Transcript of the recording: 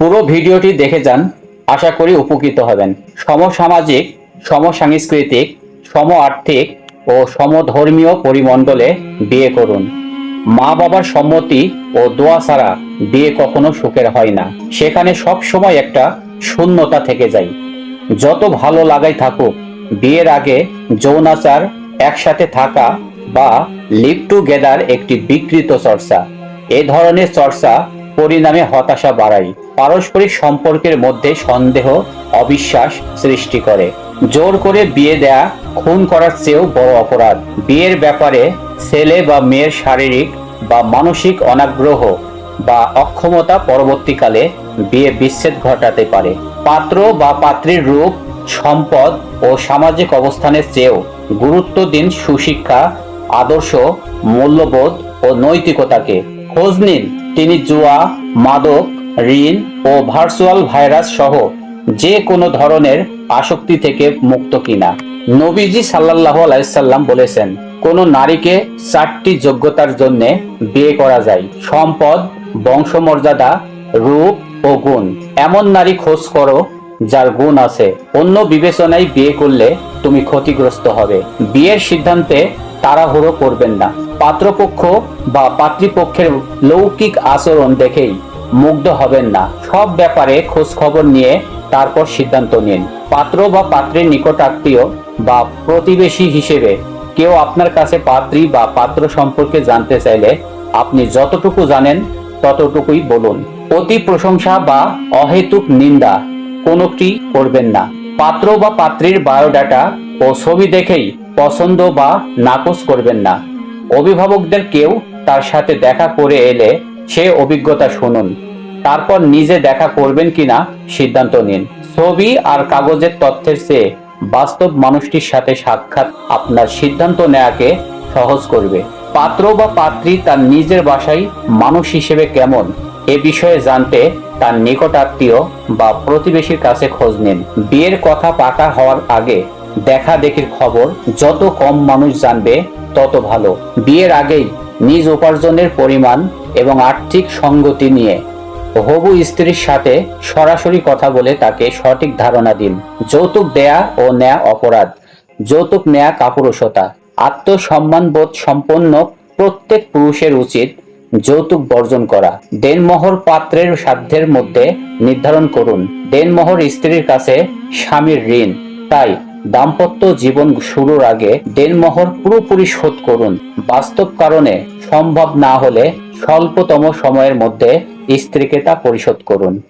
পুরো ভিডিওটি দেখে যান। আশা করি উপকৃত হবেন। সমসামাজিক, সমসাংস্কৃতিক সম আর্থিক ও সমধর্মীয় পরিমণ্ডলে বিয়ে করুন। মা বাবার সম্মতি ও দোয়া ছাড়া বিয়ে কখনো সুখের হয় না। সেখানে সব সময় একটা শূন্যতা থেকে যায়। যত ভালো লাগাই থাকুক, বিয়ের আগে যৌনাচার, একসাথে থাকা বা লিভ টুগেদার একটি বিকৃত চর্চা। এ ধরনের চর্চা পরিণামে হতাশা বাড়ায় পারস্পরিক সম্পর্কের মধ্যে সন্দেহ, অবিশ্বাস সৃষ্টি করে। জোর করে বিয়ে দেয়া, খুন করার চেয়েও বড় অপরাধ। বিয়ের ব্যাপারে ছেলে বা মেয়ের শারীরিক বা মানসিক অনাগ্রহ বা অক্ষমতা পরবর্তীকালে বিয়ে বিচ্ছেদ ঘটাতে পারে। পাত্র বা পাত্রীর রূপ, সম্পদ ও সামাজিক অবস্থানের চেয়েও গুরুত্ব দিন সুশিক্ষা, আদর্শ, মূল্যবোধ ও নৈতিকতাকে। খোঁজ নিন তিনি জুয়া, মাদক, ঋণ ও ভার্চুয়াল ভাইরাস সহ যে কোনো ধরনের আসক্তি থেকে মুক্ত কিনা। নবীজি সাল্লাহ আলাইসাল্লাম বলেছেন, কোন নারীকে চারটি যোগ্যতার জন্য বিয়ে করা যায়। সম্পদ, বংশমর্যাদা, রূপ ও গুণ। এমন নারী খোঁজ করো যার গুণ আছে। অন্য বিবেচনায় বিয়ে করলে তুমি ক্ষতিগ্রস্ত হবে। বিয়ের সিদ্ধান্তে তাড়াহুড়ো করবেন না। পাত্রপক্ষ বা পাত্রীপক্ষের লৌকিক আচরণ দেখেই মুগ্ধ হবেন না। সব ব্যাপারে খোঁজ খবর নিয়ে তারপর সিদ্ধান্ত নিন। পাত্র বা পাত্রের নিকট আত্মীয় বা প্রতিবেশী হিসেবে কেউ আপনার কাছে পাত্রী বা পাত্র সম্পর্কে জানতে চাইলে আপনি যতটুকু জানেন ততটুকুই বলুন। অতি প্রশংসা বা অহেতুক নিন্দা কোনোটি করবেন না। পাত্র বা পাত্রীর বায়োডাটা ও ছবি দেখেই পছন্দ বা নাকচ করবেন না। অভিভাবকদের কেউ তার সাথে দেখা করে এলে সে অভিজ্ঞতা শুনুন। তারপর নিজে দেখা করবেন কিনা সিদ্ধান্ত নিন। ছবি আর কাগজের তথ্যের চেয়ে বাস্তব মানুষটির সাথে সাক্ষাৎ আপনার সিদ্ধান্ত নেয়াকে সহজ করবে। পাত্র বা পাত্রী তার নিজের বাসায় মানুষ হিসেবে কেমন এ বিষয়ে জানতে তার নিকট আত্মীয় বা প্রতিবেশীর কাছে খোঁজ নিন। বিয়ের কথা পাকা হওয়ার আগে দেখা দেখির খবর যত কম মানুষ জানবে তত ভালো। বিয়ের আগেই নিজ উপার্জনের পরিমাণ এবং আর্থিক সঙ্গতি নিয়ে হবু স্ত্রীর সাথে সরাসরি কথা বলে তাকে সঠিক ধারণা দিন। যৌতুক দেয়া ও নেয়া অপরাধ। যৌতুক নেয়া কাপুরুষতা। আত্মসম্মানবোধ সম্পন্ন প্রত্যেক পুরুষের উচিত যৌতুক বর্জন করা। দেনমোহর পাত্রের সাধ্যের মধ্যে নির্ধারণ করুন। দেনমোহর স্ত্রীর কাছে স্বামীর ঋণ। তাই দাম্পত্য জীবন শুরুর আগে দেনমোহর পুরোপুরি শোধ করুন। বাস্তব কারণে সম্ভব না হলে স্বল্পতম সময়ের মধ্যে স্ত্রীকে তা পরিশোধ করুন।